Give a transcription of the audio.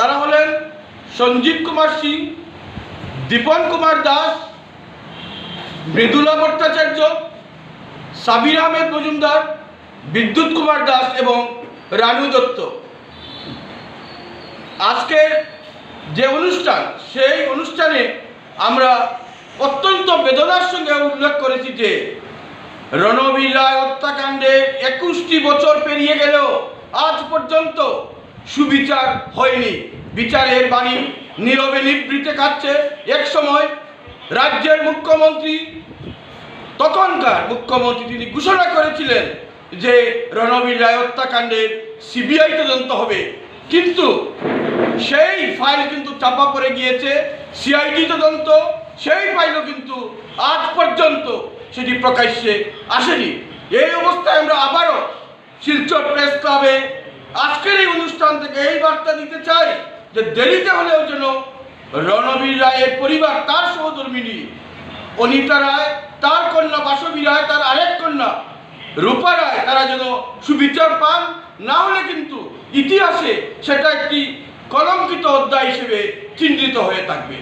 তারা হলেন সঞ্জীব কুমার সিং, দীপন কুমার দাস, মৃদুলা ভট্টাচার্য, সাবির আহমেদ মজুমদার, বিদ্যুৎ কুমার দাস এবং রানু দত্ত। আজকের যে অনুষ্ঠান, সেই অনুষ্ঠানে আমরা অত্যন্ত বেদনার সঙ্গে উল্লেখ করেছি যে, রণবীর রায় হত্যাকাণ্ডে একুশটি বছর পেরিয়ে গেলেও আজ পর্যন্ত সুবিচার হয়নি। বিচারের বাণী নীরবে নিবৃতে কাটছে এক সময় রাজ্যের মুখ্যমন্ত্রী। তখনকার মুখ্যমন্ত্রী তিনি ঘোষণা করেছিলেন যে রণবীর রায় হত্যাকাণ্ডের সিবিআই তদন্ত হবে। কিন্তু সেই ফাইল কিন্তু চাপা পড়ে গিয়েছে, সিআইডি তদন্ত, সেই ফাইলও কিন্তু আজ পর্যন্ত সেটি প্রকাশ্যে আসেনি। এই অবস্থায় আমরা আবারও শিলচর প্রেস ক্লাবে আজকের এই অনুষ্ঠান থেকে এই বার্তা দিতে চাই যে দেরিতে হলেও যেন রণবীর রায়ের পরিবার, তার সহধর্মিনী অনিতা রায়, তার কন্যা বাসবী রায়, তার আরেক কন্যা রূপা রায়, তারা যেন সুবিচার পান। না হলে কিন্তু ইতিহাসে সেটা একটি কলঙ্কিত অধ্যায় হিসেবে চিহ্নিত হয়ে থাকবে।